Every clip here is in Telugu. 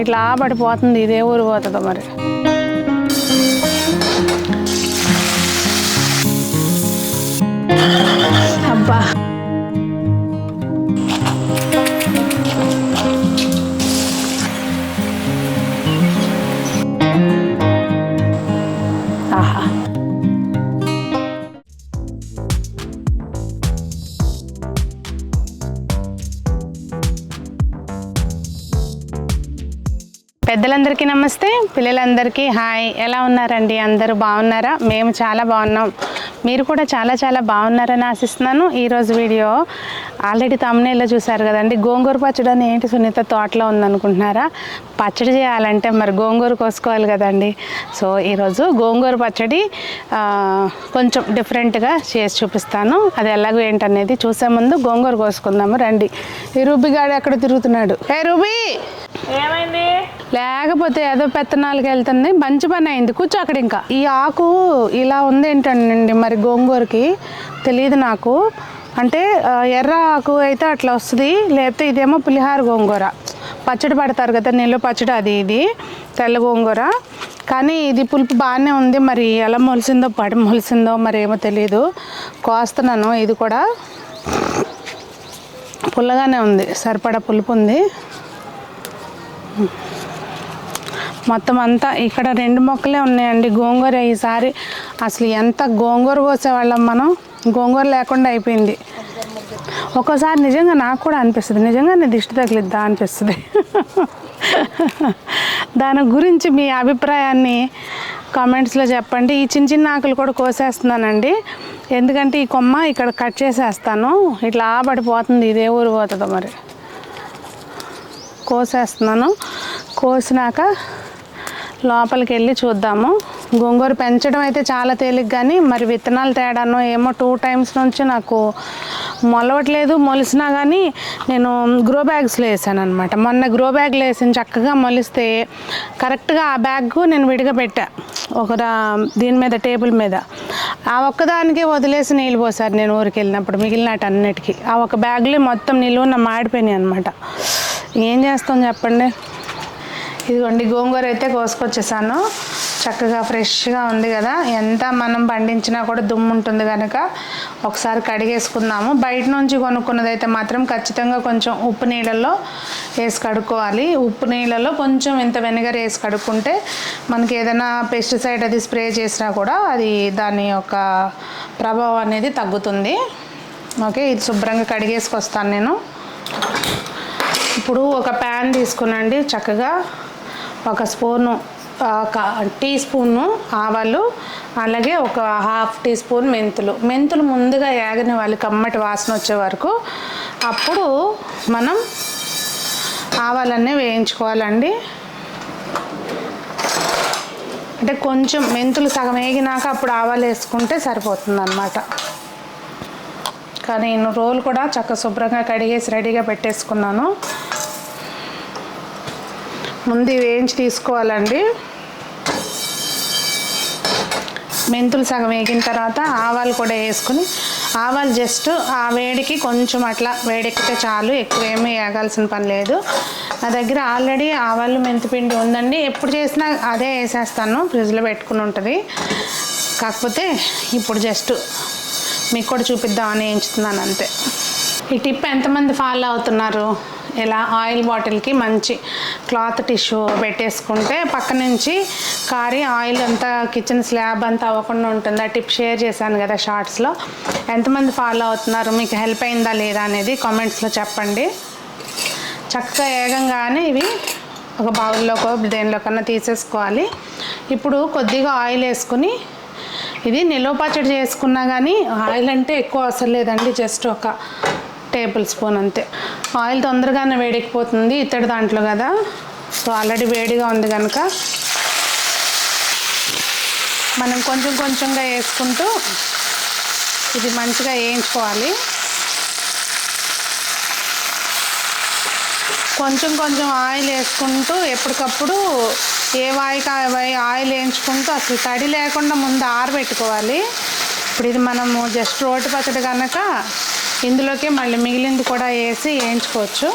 ఇట్లా పడిపోతుంది ఇదే ఊరు పోతుందో మరి. అబ్బా. పెద్దలందరికీ నమస్తే. పిల్లలందరికీ హాయ్. ఎలా ఉన్నారండి? అందరూ బాగున్నారా? మేము చాలా బాగున్నాం. మీరు కూడా చాలా చాలా బాగున్నారని ఆశిస్తున్నాను. ఈరోజు వీడియో ఆల్రెడీ తమ్నేలో చూసారు కదండి. గోంగూర పచ్చడి అని ఏంటి సునీత తోటలో ఉందనుకుంటున్నారా? పచ్చడి చేయాలంటే మరి గోంగూర కోసుకోవాలి కదండి. సో ఈరోజు గోంగూర పచ్చడి కొంచెం డిఫరెంట్గా చేసి చూపిస్తాను. అది ఎలాగో ఏంటనేది చూసే ముందు గోంగూర కోసుకుందాము రండి. ఈ రూబిగాడు ఎక్కడ తిరుగుతున్నాడు? ఏ రూబీ! ఏమైంది? లేకపోతే ఏదో పెత్తనాలకి వెళ్తుంది మంచి పని అయింది కూర్చో అక్కడ ఇంకా. ఈ ఆకు ఇలా ఉంది ఏంటండి మరి గోంగూరకి? తెలియదు నాకు. అంటే ఎర్ర ఆకు అయితే అట్లా వస్తుంది లేకపోతే ఇదేమో పులిహార గోంగూర. పచ్చడి పడతారు కదా నీళ్ళు పచ్చడి అది ఇది తెల్ల గోంగూర. కానీ ఇది పులుపు బాగానే ఉంది మరి ఎలా మొలిసిందో పడి మొలిసిందో మరి ఏమో తెలియదు కోస్తున్నాను ఇది కూడా పుల్లగానే ఉంది సరిపడా పులుపు ఉంది. మొత్తం అంతా ఇక్కడ రెండు మొక్కలే ఉన్నాయండి. గోంగూర ఈసారి అసలు ఎంత గోంగూర కోసేవాళ్ళం మనం? గోంగూర లేకుండా అయిపోయింది. ఒక్కోసారి నిజంగా నాకు కూడా అనిపిస్తుంది. నిజంగా నేను దిష్టి తగిలిద్దా అనిపిస్తుంది. దాని గురించి మీ అభిప్రాయాన్ని కామెంట్స్లో చెప్పండి. ఈ చిన్న చిన్న ఆకులు కూడా కోసేస్తున్నానండి. ఎందుకంటే ఈ కొమ్మ ఇక్కడ కట్ చేసేస్తాను. ఇట్లా పడిపోతుంది ఇదే ఊరు పోతుందో మరి. కోసేస్తున్నాను. కోసినాక లోపలికి వెళ్ళి చూద్దాము. గోంగూర పెంచడం అయితే చాలా తేలిక కానీ మరి విత్తనాలు తేడాను ఏమో టూ టైమ్స్ నుంచి నాకు మొలవట్లేదు. మొలిసినా కానీ నేను గ్రో బ్యాగ్స్లో వేసాను అనమాట మొన్న గ్రో బ్యాగ్లో వేసి చక్కగా మొలిస్తే కరెక్ట్గా ఆ బ్యాగ్ నేను విడిగా పెట్టా. ఒక దీని మీద టేబుల్ మీద. ఆ ఒక్కదానికే వదిలేసి నీళ్ళు పోసారు నేను ఊరికి వెళ్ళినప్పుడు మిగిలినట్టు అన్నిటికీ ఆ ఒక బ్యాగ్లో మొత్తం నిలువున మాడిపోయినాయి అనమాట ఏం చేస్తాం చెప్పండి? ఇదిగోండి గోంగూర అయితే కోసుకొచ్చేసాను. చక్కగా ఫ్రెష్గా ఉంది కదా. ఎంత మనం పండించినా కూడా దుమ్ము ఉంటుంది కనుక ఒకసారి కడిగేసుకుందాము. బయట నుంచి కొనుక్కున్నది అయితే మాత్రం ఖచ్చితంగా కొంచెం ఉప్పు నీళ్ళల్లో వేసి కడుక్కోవాలి. ఉప్పు నీళ్ళలో కొంచెం ఇంత వెనిగర్ వేసి కడుక్కుంటే మనకి ఏదైనా పెస్టిసైడ్ అది స్ప్రే చేసినా కూడా అది దాని యొక్క ప్రభావం అనేది తగ్గుతుంది. ఓకే ఇది శుభ్రంగా కడిగేసుకొస్తాను నేను. ఇప్పుడు ఒక ప్యాన్ తీసుకునండి చక్కగా. ఒక స్పూను ఒక టీ స్పూను ఆవాలు అలాగే ఒక హాఫ్ టీ స్పూన్ మెంతులు. మెంతులు ముందుగా యాగని వాళ్ళు కమ్మటి వాసన వచ్చే వరకు అప్పుడు మనం ఆవాలన్నీ వేయించుకోవాలండి. అంటే కొంచెం మెంతులు సగం వేగినాక అప్పుడు ఆవాలు వేసుకుంటే సరిపోతుంది అనమాట కానీ నేను రోలు కూడా చక్క శుభ్రంగా కడిగేసి రెడీగా పెట్టేసుకున్నాను. ముందు ఇవి వేయించి తీసుకోవాలండి. మెంతులు సగం వేగిన తర్వాత ఆవాలు కూడా వేసుకుని ఆవాలు జస్ట్ ఆ వేడికి కొంచెం అట్లా వేడెక్కితే చాలు ఎక్కువ ఏమీ వేగాల్సిన పని లేదు. నా దగ్గర ఆల్రెడీ ఆవాలు మెంతిపిండి ఉందండి. ఎప్పుడు చేసినా అదే వేసేస్తాను ఫ్రిడ్జ్లో పెట్టుకుని ఉంటుంది. కాకపోతే ఇప్పుడు జస్ట్ మీకు కూడా చూపిద్దామని వేయించుతున్నాను అంతే. ఈ టిప్ ఎంతమంది ఫాలో అవుతున్నారు? ఇలా ఆయిల్ బాటిల్కి మంచి క్లాత్ టిష్యూ పెట్టేసుకుంటే పక్క నుంచి కారి ఆయిల్ అంతా కిచెన్ స్లాబ్ అంతా అవ్వకుండా ఉంటుంది. ఆ టిప్ షేర్ చేశాను కదా షార్ట్స్లో. ఎంతమంది ఫాలో అవుతున్నారు? మీకు హెల్ప్ అయిందా లేదా అనేది కామెంట్స్లో చెప్పండి. చక్కగా ఏగంగానే ఇవి ఒక బౌల్లోకో దేనిలోకన్నా తీసేసుకోవాలి. ఇప్పుడు కొద్దిగా ఆయిల్ వేసుకుని ఇది నిల్వ పచ్చడి చేసుకున్నా కానీ ఆయిల్ అంటే ఎక్కువ అవసరం లేదండి. జస్ట్ ఒక టేబుల్ స్పూన్ అంతే. ఆయిల్ తొందరగానే వేడెక్కిపోతుంది ఇత్తడి దాంట్లో కదా. సో ఆల్రెడీ వేడిగా ఉంది కనుక మనం కొంచెం కొంచెంగా వేసుకుంటూ ఇది మంచిగా వేయించుకోవాలి. కొంచెం కొంచెం ఆయిల్ వేసుకుంటూ ఎప్పటికప్పుడు ఏ వాయికి ఆ ఆయిల్ వేయించుకుంటూ అసలు తడి లేకుండా ముందు ఆరబెట్టుకోవాలి. ఇప్పుడు ఇది మనము జస్ట్ రోటి పచ్చడి కనుక ఇందులోకి మళ్ళీ మిగిలింది కూడా వేసి వేయించుకోవచ్చు.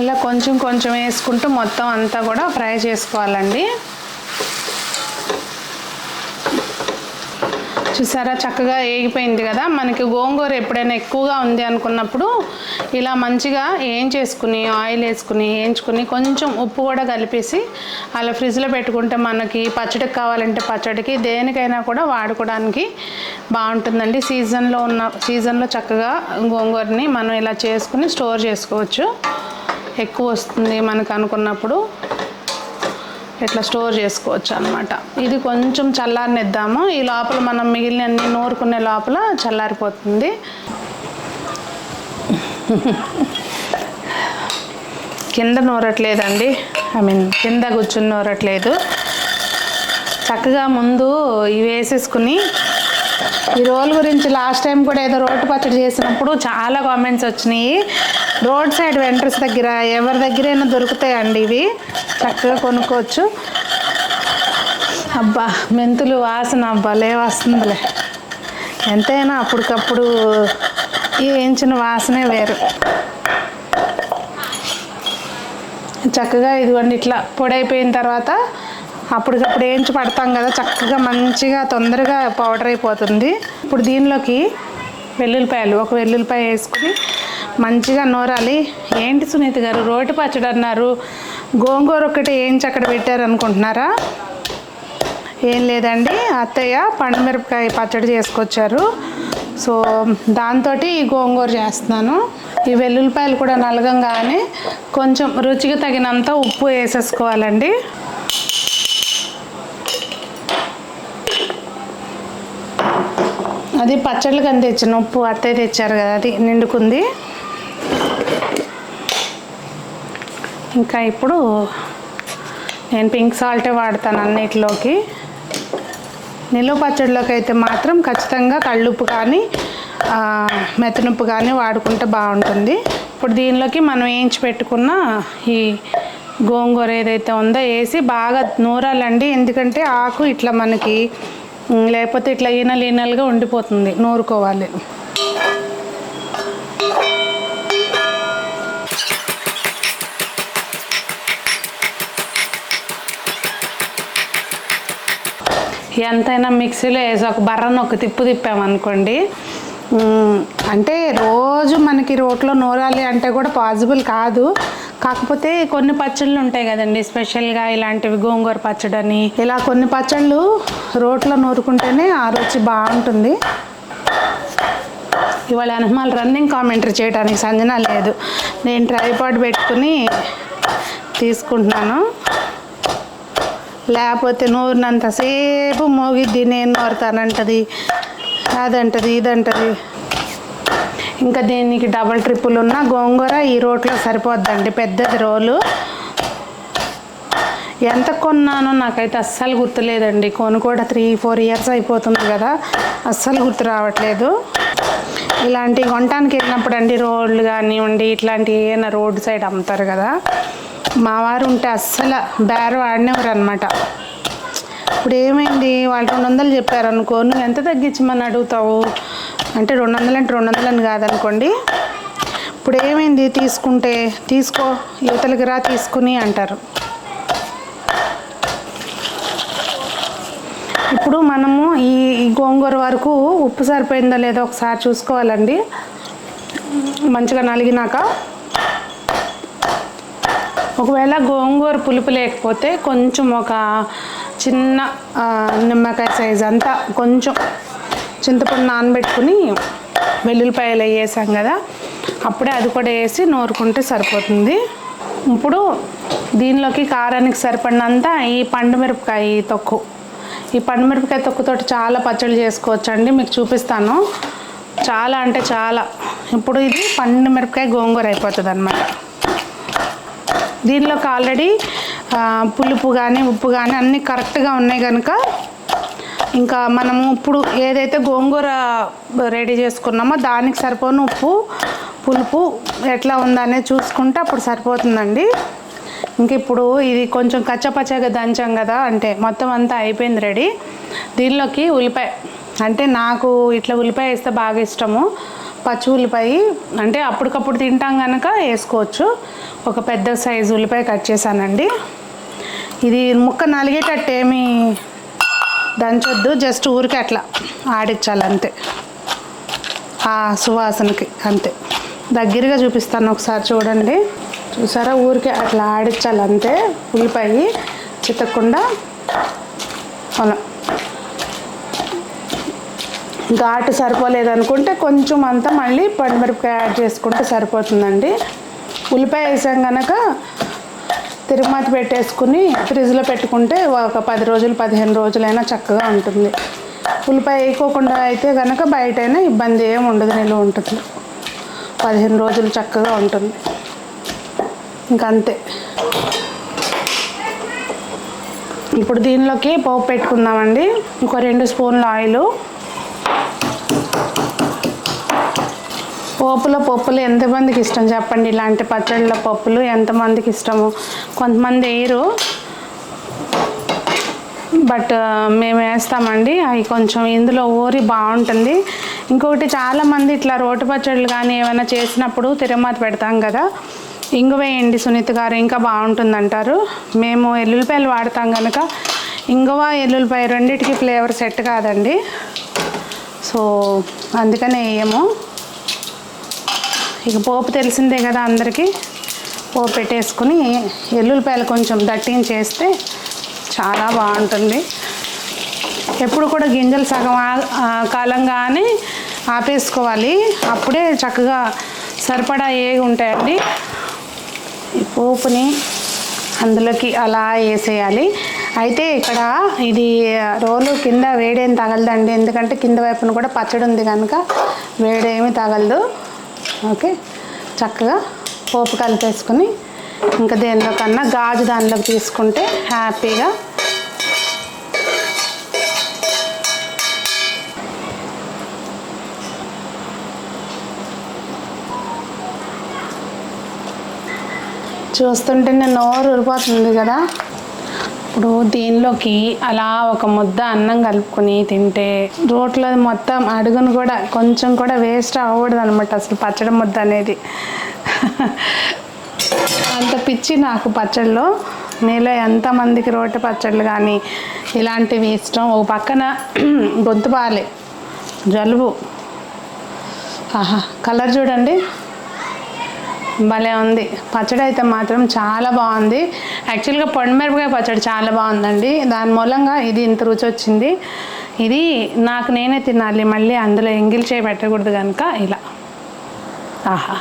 ఇలా కొంచెం కొంచెం వేసుకుంటూ మొత్తం అంతా కూడా ఫ్రై చేసుకోవాలండి. చూసారా? చక్కగా వేగిపోయింది కదా? మనకి గోంగూర ఎప్పుడైనా ఎక్కువగా ఉంది అనుకున్నప్పుడు ఇలా మంచిగా ఏం చేసుకుని ఆయిల్ వేసుకుని వేయించుకుని కొంచెం ఉప్పు కూడా కలిపేసి అలా ఫ్రిడ్జ్లో పెట్టుకుంటే మనకి పచ్చడికి కావాలంటే పచ్చడికి దేనికైనా కూడా వాడుకోవడానికి బాగుంటుందండి. సీజన్లో ఉన్న సీజన్లో చక్కగా గోంగూరని మనం ఇలా చేసుకుని స్టోర్ చేసుకోవచ్చు. ఎక్కువ వస్తుంది మనకు అనుకున్నప్పుడు. ఇట్లా స్టోర్ చేసుకోవచ్చు అనమాట ఇది కొంచెం చల్లారనిద్దాము. ఈ లోపల మనం మిగిలిన అన్ని నూరుకునే లోపల చల్లారిపోతుంది. కింద నూరట్లేదండి. ఐ మీన్ కింద కూర్చుని నూరట్లేదు. చక్కగా ముందు ఇవి వేసేసుకుని ఈ రోల్ గురించి లాస్ట్ టైం కూడా ఏదో రోడ్డు పచ్చడి చేసినప్పుడు చాలా కామెంట్స్ వచ్చినాయి. రోడ్ సైడ్ వెంటర్స్ దగ్గర ఎవరి దగ్గరైనా దొరుకుతాయండి ఇవి. చక్కగా కొనుక్కోవచ్చు. అబ్బా మెంతులు వాసన భలే వస్తుందిలే. ఎంతైనా అప్పటికప్పుడు వేయించిన వాసనే వేరు. చక్కగా ఇదిగోండి ఇట్లా పొడి అయిపోయిన తర్వాత అప్పటికప్పుడు వేయించి పడతాం కదా చక్కగా మంచిగా తొందరగా పౌడర్ అయిపోతుంది. ఇప్పుడు దీనిలోకి వెల్లుల్లిపాయలు ఒక వెల్లుల్లిపాయ వేసుకుని మంచిగా నూరాలి. ఏంటి సునీత గారు రోటి పచ్చడి అన్నారు. గోంగూర ఒకటి ఏం చక్కడ పెట్టారు అనుకుంటున్నారా ఏం లేదండి. అత్తయ్య పండుమిరపకాయ పచ్చడి చేసుకొచ్చారు. సో దాంతో ఈ గోంగూర చేస్తున్నాను. ఈ వెల్లుల్లిపాయలు కూడా నలగంగానే కొంచెం రుచికి తగినంత ఉప్పు వేసేసుకోవాలండి. అది పచ్చళ్ళు కానీ తెచ్చిన ఉప్పు అత్తయ్య తెచ్చారు కదా అది నిండుకుంది. ఇంకా ఇప్పుడు నేను పింక్ సాల్టే వాడతాను అన్నిటిలోకి. నిలువ పచ్చడిలోకి అయితే మాత్రం ఖచ్చితంగా కళ్ళుప్పు కానీ మెత్తనుప్పు కానీ వాడుకుంటే బాగుంటుంది. ఇప్పుడు దీనిలోకి మనం వేయించి పెట్టుకున్న ఈ గోంగూర ఏదైతే ఉందో వేసి బాగా నూరాలండి. ఎందుకంటే ఆకు ఇట్లా మనకి లేకపోతే ఇట్లా ఈనలు ఈనలుగా ఉండిపోతుంది నూరుకోవాలి. ఎంతైనా మిక్సీలో వేసి ఒక బర్రను ఒక తిప్పు తిప్పామనుకోండి అంటే రోజు మనకి రోట్లో నూరాలి అంటే కూడా పాసిబుల్ కాదు. కాకపోతే కొన్ని పచ్చళ్ళు ఉంటాయి కదండి స్పెషల్గా ఇలాంటివి గోంగూర పచ్చడని. ఇలా కొన్ని పచ్చళ్ళు రోట్లో నూరుకుంటేనే ఆ రుచి బాగుంటుంది. ఇవాళ హనుమాల్ రన్నింగ్ కామెంటరీ చేయడానికి సంజన లేదు. నేను ట్రైపాడ్ పెట్టుకుని తీసుకుంటున్నాను. లేకపోతే నూరినంతసేపు మోగిద్ది నేను నూరుతానంటది అదంటది ఇదంటది. ఇంకా దీనికి డబల్ ట్రిప్పులు ఉన్న గోంగూర ఈ రోట్లో సరిపోద్దండి పెద్దది రోలు. ఎంత కొన్నానో నాకైతే అస్సలు గుర్తులేదండి. కొను కూడా త్రీ ఫోర్ ఇయర్స్ అయిపోతుంది కదా అస్సలు గుర్తు రావట్లేదు. ఇలాంటి కొనటానికి వెళ్ళినప్పుడు అండి రోడ్లు కానివ్వండి ఇట్లాంటివి ఏమైనా రోడ్డు సైడ్ అమ్ముతారు కదా మావారు ఉంటే అస్సలు బేరు వాడినవారు అనమాట ఇప్పుడు ఏమైంది వాళ్ళు రెండు వందలు చెప్పారు అనుకో నువ్వు ఎంత తగ్గించమని అడుగుతావు? అంటే రెండు వందలు అంటే రెండు వందలు అని కాదనుకోండి. ఇప్పుడు ఏమైంది తీసుకుంటే? తీసుకో యువతలకి రా తీసుకుని అంటారు. ఇప్పుడు మనము ఈ ఈ గోంగూర వరకు ఉప్పు సరిపోయిందో లేదో ఒకసారి చూసుకోవాలండి. మంచిగా నలిగినాక. ఒకవేళ గోంగూర పులుపు లేకపోతే కొంచెం ఒక చిన్న నిమ్మకాయ సైజ్ అంతా కొంచెం చింతపండు నానబెట్టుకుని వెల్లుల్లిపాయలు వేసాం కదా అప్పుడే అది కూడా వేసి నూరుకుంటే సరిపోతుంది. ఇప్పుడు దీనిలోకి కారానికి సరిపడినంత ఈ పండు మిరపకాయ తొక్కు. ఈ పండు మిరపకాయ తొక్కుతోటి చాలా పచ్చళ్ళు చేసుకోవచ్చు అండి మీకు చూపిస్తాను. చాలా అంటే చాలా. ఇప్పుడు ఇది పండు మిరపకాయ గోంగూర అయిపోతుంది అనమాట దీనిలోకి ఆల్రెడీ పులుపు కానీ ఉప్పు కానీ అన్నీ కరెక్ట్గా ఉన్నాయి కనుక ఇంకా మనము ఇప్పుడు ఏదైతే గోంగూర రెడీ చేసుకున్నామో దానికి సరిపోను ఉప్పు పులుపు ఎట్లా ఉందనే చూసుకుంటే అప్పుడు సరిపోతుందండి. ఇంక ఇప్పుడు ఇది కొంచెం కచ్చపచ్చగా దంచాం కదా అంటే మొత్తం అంతా అయిపోయింది రెడీ దీనిలోకి ఉల్లిపాయ అంటే నాకు ఇట్లా ఉల్లిపాయ వేస్తే బాగా ఇష్టము. పచ్చి ఉల్లిపాయ అంటే అప్పటికప్పుడు తింటాం కనుక వేసుకోవచ్చు. ఒక పెద్ద సైజు ఉల్లిపాయ కట్ చేశానండి. ఇది ముక్క నలిగేటట్టు ఏమి దంచొద్దు జస్ట్ ఊరికే అట్లా ఆడించాలి అంతే. ఆ సువాసనకి అంతే. దగ్గరగా చూపిస్తాను ఒకసారి చూడండి. చూసారా? ఊరికే అట్లా ఆడించాలి అంతే. ఉల్లిపాయ చితకుండా అలా ఘాటు సరిపోలేదనుకుంటే కొంచెం అంతా మళ్ళీ పండుమిరపకాయ యాడ్ చేసుకుంటే సరిపోతుందండి. ఉల్లిపాయ వేసాం కనుక తిరుమత పెట్టేసుకుని ఫ్రిడ్జ్లో పెట్టుకుంటే ఒక పది రోజులు పదిహేను రోజులైనా చక్కగా ఉంటుంది. ఉల్లిపాయ వేయకోకుండా అయితే కనుక బయటైనా ఇబ్బంది ఏమి ఉండదు నిలువ ఉంటుంది. పదిహేను రోజులు చక్కగా ఉంటుంది. ఇంకంతే ఇప్పుడు దీనిలోకి పోపు పెట్టుకుందామండి. ఇంకో రెండు స్పూన్ల ఆయిలు. పోపులో పప్పులు ఎంతమందికి ఇష్టం? చెప్పండి ఇలాంటి పచ్చళ్ళ పప్పులు ఎంతమందికి ఇష్టము? కొంతమంది వేయరు. బట్ మేము వేస్తామండి. అవి కొంచెం ఇందులో ఊరి బాగుంటుంది. ఇంకొకటి చాలామంది ఇట్లా రోటి పచ్చళ్ళు కానీ ఏమైనా చేసినప్పుడు తిరుమత పెడతాం కదా. ఇంగు వేయండి సునీత గారు ఇంకా బాగుంటుంది అంటారు మేము ఎల్లుల్లిపాయలు వాడతాం కనుక ఇంగువ ఎల్లుల్లిపాయ రెండింటికి ఫ్లేవర్ సెట్ కాదండి. సో అందుకనే వేయము. ఇక పోపు తెలిసిందే కదా అందరికీ. పోపు పెట్టేసుకుని ఎల్లుల్లిపాయలు కొంచెం దట్టించేస్తే చాలా బాగుంటుంది. ఎప్పుడు కూడా గింజలు సగం కాలంగానే ఆపేసుకోవాలి. అప్పుడే చక్కగా సరిపడా ఏవి ఉంటాయండి. ఈ పోపుని అందులోకి అలా వేసేయాలి. అయితే ఇక్కడ ఇది రోలు కింద వేడేం తగలదండి. ఎందుకంటే కింద వైపున కూడా పచ్చడి ఉంది కనుక వేడేమి తగలదు. ఓకే. చక్కగా పోపు కలిపేసుకుని ఇంకా దేనిలో కన్నా గాజు దానిలోకి తీసుకుంటే హ్యాపీగా చూస్తుంటే నేను నోరు ఊరిపోతుంది కదా. ఇప్పుడు దీనిలోకి అలా ఒక ముద్ద అన్నం కలుపుకొని తింటే రోట్లో మొత్తం అడుగును కూడా కొంచెం కూడా వేస్ట్ అవ్వకూడదు అనమాట అసలు పచ్చడి ముద్ద అనేది. అంత పిచ్చి నాకు పచ్చళ్ళు. మీలో ఎంతమందికి రోటి పచ్చళ్ళు కానీ ఇలాంటివి ఇష్టం? ఓ పక్కన గొంతు పాలే జలుబు. ఆహా కలర్ చూడండి. భలే ఉంది. పచ్చడి అయితే మాత్రం చాలా బాగుంది. యాక్చువల్గా పొడిమిరపకాయ పచ్చడి చాలా బాగుందండి. దాని మూలంగా ఇది ఇంత రుచి వచ్చింది. ఇది నాకు నేనే తినాలి. మళ్ళీ అందులో ఎంగిల్ చేయి పెట్టకూడదు కనుక ఇలా. ఆహా.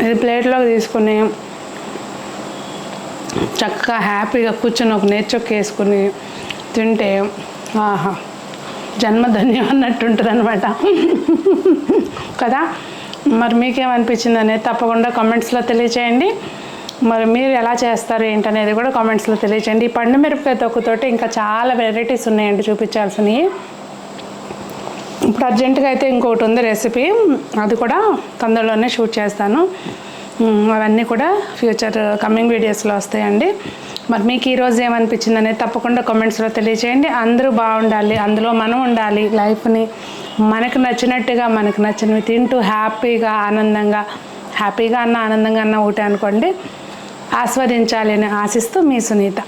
ఇది ప్లేట్లోకి తీసుకుని చక్కగా హ్యాపీగా కూర్చొని ఒక నేర్చొక్క వేసుకుని తింటే ఆహా జన్మధన్యం అన్నట్టుంటుంది అనమాట కదా? మరి మీకేమనిపించింది అనేది తప్పకుండా కామెంట్స్లో తెలియచేయండి. మరి మీరు ఎలా చేస్తారు ఏంటనేది కూడా కామెంట్స్లో తెలియచేయండి. ఈ పండు మిరపకాయ తొక్కుతోటి ఇంకా చాలా వెరైటీస్ ఉన్నాయండి చూపించాల్సినవి. ఇప్పుడు అర్జెంటుగా అయితే ఇంకొకటి ఉంది రెసిపీ అది కూడా తొందరలోనే షూట్ చేస్తాను. అవన్నీ కూడా ఫ్యూచర్ కమింగ్ వీడియోస్లో వస్తాయండి. మరి మీకు ఈరోజు ఏమనిపించింది అనేది తప్పకుండా కామెంట్స్లో తెలియచేయండి. అందరూ బాగుండాలి అందులో మనం ఉండాలి. లైఫ్ని మనకు నచ్చినట్టుగా మనకు నచ్చినవి తింటూ హ్యాపీగా ఆనందంగా హ్యాపీగా అన్న ఆనందంగా అన్న ఒకటి అనుకోండి. ఆస్వాదించాలి అని ఆశిస్తూ మీ సునీత.